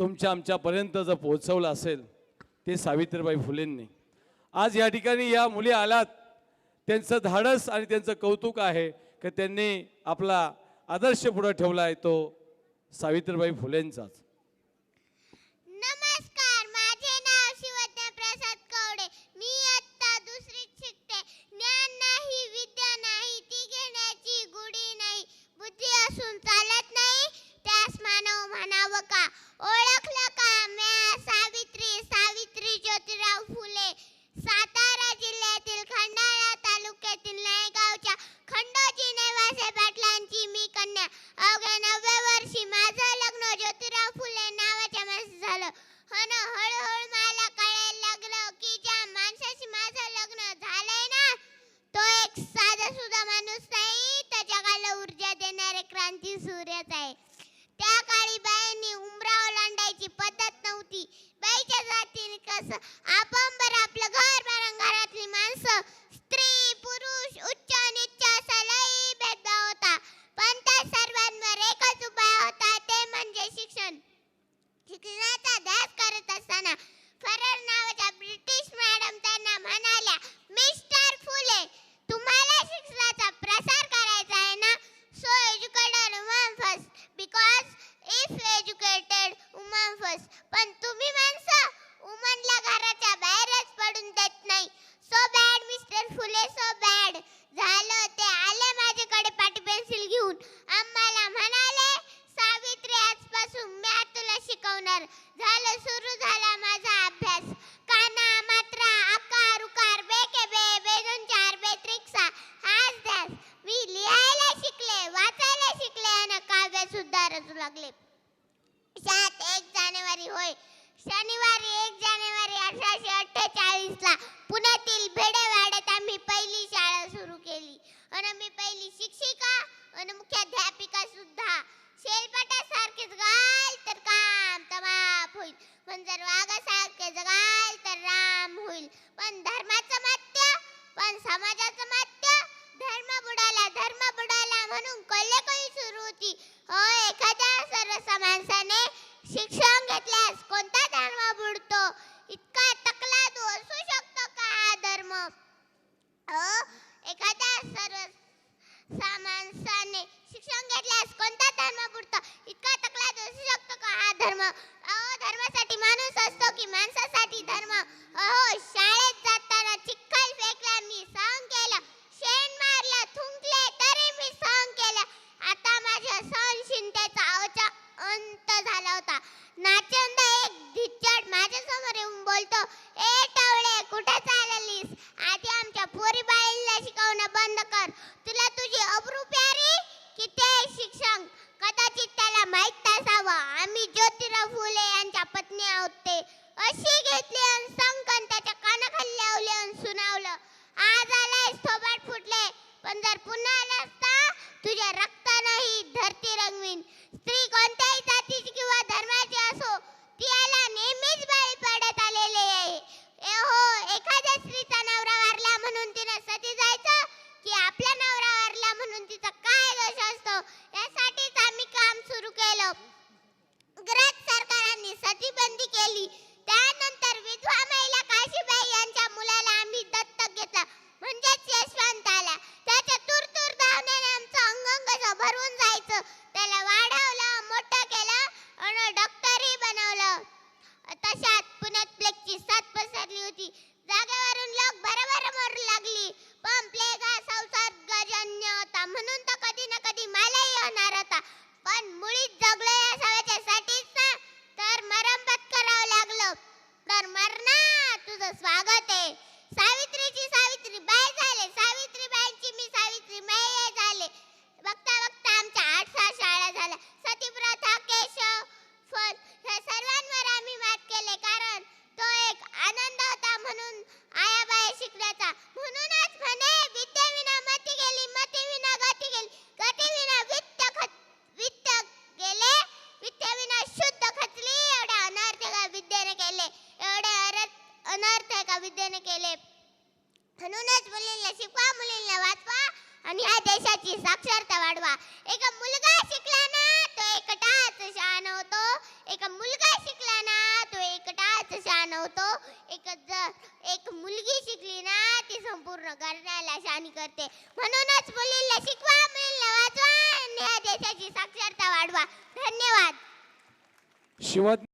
तुमच्या आमच्यापर्यंत जर पोहोचवलं असेल ते सावित्रीबाई फुलेंनी. आज या ठिकाणी या मुली आलात त्यांचं धाडस आणि त्यांचं कौतुक आहे की त्यांनी आपला आदर्श पुढं ठेवला आहे तो सावित्रीबाई फुलेंचाच. का ओळखलं का? म्या सावित्री सावित्री ज्योतिराव फुले. सातारा जिल्ह्यातील खंडाळा तालुक्यातील नायगावच्या खंडोजी नेवासे पाटलांची मी कन्या. अवघ्या was, but शनिवारी एक जानेवारी अठराशे अठ्ठेचाळीसला पुण्यातील भेडेवाड्यात आम्ही पहिली शाळा सुरू केली. आणि मी पहिली शिक्षिका आणि मुख्याध्यापिका सुद्धा. शेलपाटासारखेच गाल तर काम तमाप होईल. पण जर वाघासारखे जगाल तर राम होईल. पण धर्माचं मात्य पण समाजाचं मात्य धर्म बुडाला धर्म बुडाला म्हणून कोल्हे कोळी सुरू होती. हो एखाद्या सर्वसा माणसाने शिक्षण Ada म्हणूनच मुलींना शिकवा मुलींना वाचवा आणि या देशाची साक्षरता वाढवा. एक मुलगा शिकला ना तो एकटाच शान होतो. एक मुलगा शिकला ना तो एकटाच शान होतो. एक एक मुलगी शिकली ना ती संपूर्ण घरण्याला शानी करते. म्हणूनच मुलींना शिकवा मुलींना वाचवा आणि या देशाची साक्षरता वाढवा. धन्यवाद. शिवाजी